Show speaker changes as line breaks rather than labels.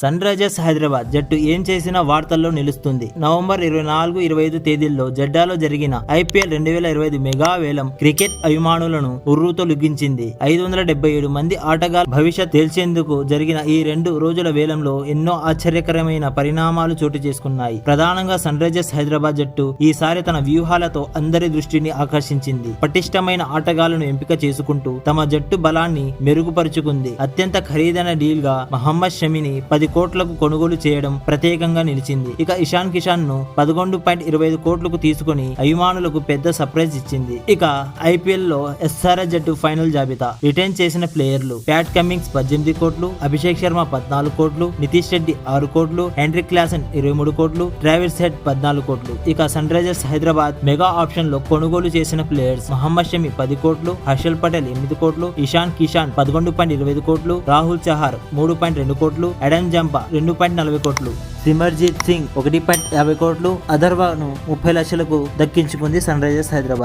Sun Risers Hyderabad జట్టు ఏం చేసినా వార్తల్లో నిలుస్తుంది. నవంబర్ ఇరవై నాలుగు ఇరవై ఐదు తేదీల్లో జడ్డాలో జరిగిన ఐపీఎల్ రెండు వేల ఇరవై ఐదు మెగా వేలం క్రికెట్ అభిమానులను ఉర్రూతో లుగించింది ఐదు వందల డెబ్బై ఏడు మంది ఆటగాళ్ళ భవిష్యత్ తేల్చేందుకు జరిగిన ఈ రెండు రోజుల వేలంలో ఎన్నో ఆశ్చర్యకరమైన పరిణామాలు చోటు చేసుకున్నాయి. ప్రధానంగా సన్ రైజర్స్ హైదరాబాద్ జట్టు ఈసారి తన వ్యూహాలతో అందరి దృష్టిని ఆకర్షించింది. పటిష్టమైన ఆటగాళ్ళను ఎంపిక చేసుకుంటూ తమ జట్టు బలాన్ని మెరుగుపరుచుకుంది. అత్యంత ఖరీదైన డీల్గా మహమ్మద్ షమిని పది కోట్లకు కొనుగోలు చేయడం ప్రత్యేకంగా నిలిచింది. ఇక ఇషాన్ కిషాన్ను పదకొండు పాయింట్ ఇరవై ఐదు కోట్లకు తీసుకుని అభిమానులకు పెద్ద సర్ప్రైజ్ ఇచ్చింది. ఇక ఐపీఎల్లో ఎస్ఆర్ఎస్ జట్టు ఫైనల్ జాబితా. రిటైన్ చేసిన ప్లేయర్లు ప్యాట్ కమింగ్స్ పద్దెనిమిది కోట్లు అభిషేక్ శర్మ పద్నాలుగు కోట్లు నితీష్ రెడ్డి ఆరు కోట్లు హెన్రిక్ క్లాసన్ ఇరవై మూడు కోట్లు ట్రావిస్ హెడ్ పద్నాలుగు కోట్లు. ఇక సన్ రైజర్స్ హైదరాబాద్ మెగా ఆప్షన్లో కొనుగోలు చేసిన ప్లేయర్స్ మహమ్మద్ షమి పది కోట్లు హర్షల్ పటేల్ ఎనిమిది కోట్లు ఇషాన్ కిషాన్ పదకొండు పాయింట్ ఇరవై ఐదు కోట్లు రాహుల్ చహార్ మూడు పాయింట్ రెండు కోట్లు ఎడన్ జంప రెండు పాయింట్ నలభై కోట్లు. సిమర్జీత్ సింగ్ ఒకటి పాయింట్ యాభై కోట్లు. అథర్వాను ముప్పై లక్షలకు దక్కించుకుంది సన్ రైజర్స్ హైదరాబాద్.